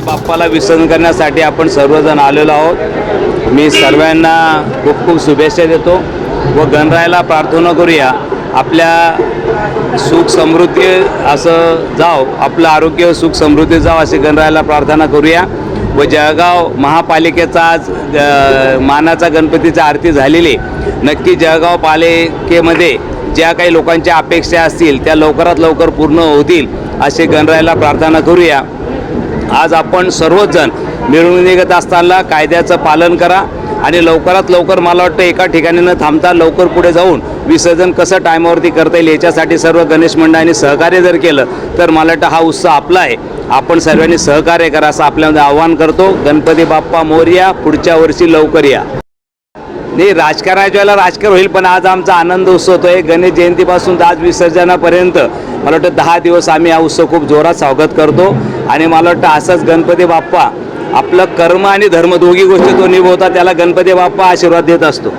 बाप्पाला विसर्जन करण्यासाठी आपण सर्वजण आलेलो आहोत. मी सर्वांना खूप खूप शुभेच्छा देतो व गणरायाला प्रार्थना करूया. आपल्या सुख समृद्धी असं जाव आपलं आरोग्य सुख समृद्धी जाव असे गणरायाला प्रार्थना करूया. व जळगाव महापालिकेचा आज मानाचा गणपतीची आरती झालेली. नक्की जळगाव पालिकेमध्ये ज्या काही लोकांच्या अपेक्षा असतील त्या लवकरात लवकर पूर्ण होतील असे गणरायाला प्रार्थना करूया. आज आपण सर्वच जण मिळून निघत असताना कायद्याचं पालन करा आणि लवकरात लवकर मला वाटतं एका ठिकाणी न थांबता लवकर पुढे जाऊन विसर्जन कसं टायमावरती करता येईल याच्यासाठी सर्व गणेश मंडळांनी सहकार्य जर केलं तर मला वाटतं हा उत्साह आपला आहे. आपण सर्वांनी सहकार्य करा असं आपल्यामध्ये आव्हान करतो. गणपती बाप्पा मोर्या पुढच्या वर्षी लवकर या. नाही राजकारणाच्या वेळेला राजकारण होईल पण आज आमचा आनंद उत्सव होतो आहे. गणेश जयंतीपासून आज विसर्जनापर्यंत मला वाटतं दहा दिवस आम्ही हा उत्सव खूप जोरात स्वागत करतो. आणि मला वाटतं असंच गणपती बाप्पा आपलं कर्म आणि धर्म दोघी गोष्टी तो निभवता त्याला गणपती बाप्पा आशीर्वाद देत असतो.